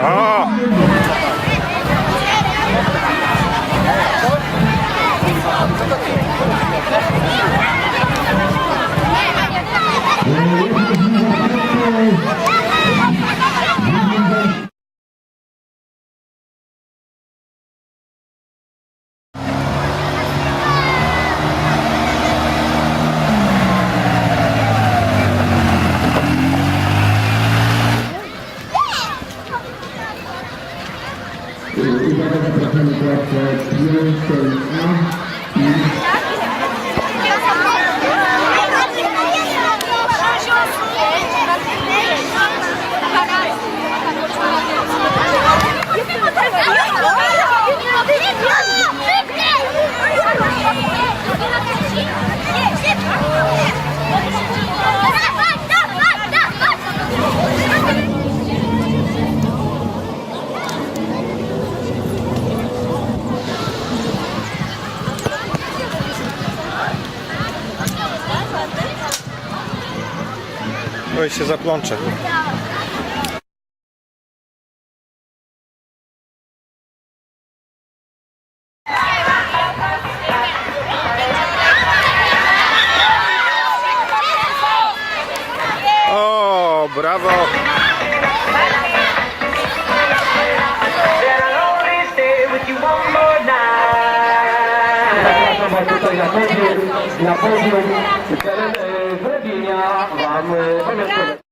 Oh. We're. Oj się zaplączę. O, brawo! Tutaj na podium, na podium. 그냥마음 을.